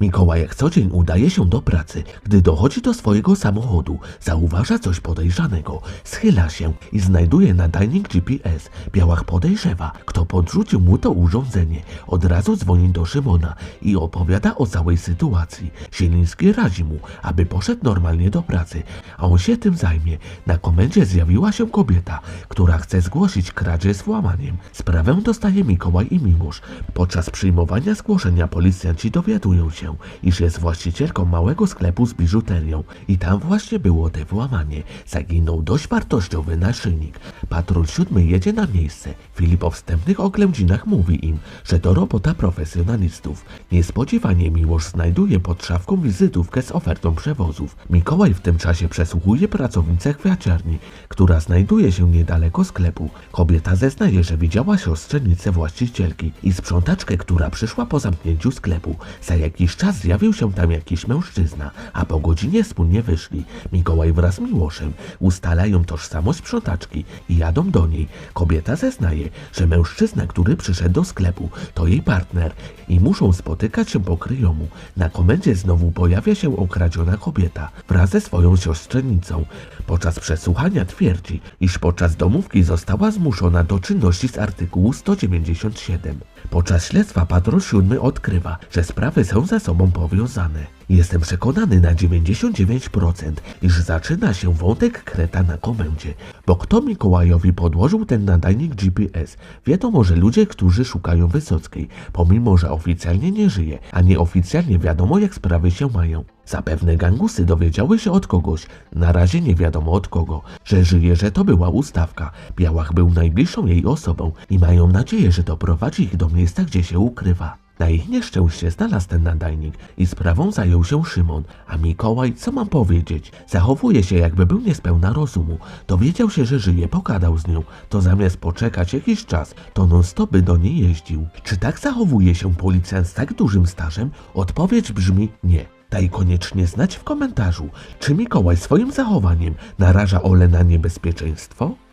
Mikołaj co dzień udaje się do pracy. Gdy dochodzi do swojego samochodu, zauważa coś podejrzanego. Schyla się i znajduje nadajnik GPS. Białach podejrzewa, kto podrzucił mu to urządzenie. Od razu dzwoni do Szymona i opowiada o całej sytuacji. Zieliński radzi mu, aby poszedł normalnie do pracy, a on się tym zajmie. Na komendzie zjawiła się kobieta, która chce zgłosić kradzież z włamaniem. Sprawę dostaje Mikołaj i Miłosz. Podczas przyjmowania zgłoszenia policjanci dowiadują się, iż jest właścicielką małego sklepu z biżuterią i tam właśnie było te włamanie. Zaginął dość wartościowy naszyjnik. Patrol siódmy jedzie na miejsce. Filip o wstępnych oględzinach mówi im, że to robota profesjonalistów. Niespodziewanie Miłosz znajduje pod szafką wizytówkę z ofertą przewozów. Mikołaj w tym czasie przesłuchuje pracownicę kwiaciarni, która znajduje się niedaleko sklepu. Kobieta zeznaje, że widziała siostrzenicę właścicielki i sprzątaczkę, która przyszła po zamknięciu sklepu. Za jakiś czas zjawił się tam jakiś mężczyzna, a po godzinie wspólnie wyszli. Mikołaj wraz z Miłoszem ustalają tożsamość sprzątaczki i jadą do niej. Kobieta zeznaje, że mężczyzna, który przyszedł do sklepu, to jej partner i muszą spotykać się po kryjomu. Na komendzie znowu pojawia się okradziona kobieta wraz ze swoją siostrzenicą. Podczas przesłuchania twierdzi, iż podczas domówki została zmuszona do czynności z artykułu 197. Podczas śledztwa patrol siódmy odkrywa, że sprawy są ze sobą powiązane. Jestem przekonany na 99%, iż zaczyna się wątek kreta na komendzie, bo kto Mikołajowi podłożył ten nadajnik GPS? Wiadomo, że ludzie, którzy szukają Wysockiej, pomimo że oficjalnie nie żyje, a nieoficjalnie wiadomo jak sprawy się mają. Zapewne gangusy dowiedziały się od kogoś, na razie nie wiadomo od kogo, że żyje, że to była ustawka. Białach był najbliższą jej osobą i mają nadzieję, że doprowadzi ich do miejsca, gdzie się ukrywa. Na ich nieszczęście znalazł ten nadajnik i sprawą zajął się Szymon, a Mikołaj, co mam powiedzieć, zachowuje się jakby był niespełna rozumu. Dowiedział się, że żyje, pogadał z nią, to zamiast poczekać jakiś czas, to non stop by do niej jeździł. Czy tak zachowuje się policjant z tak dużym stażem? Odpowiedź brzmi nie. Daj koniecznie znać w komentarzu, czy Mikołaj swoim zachowaniem naraża Ole na niebezpieczeństwo?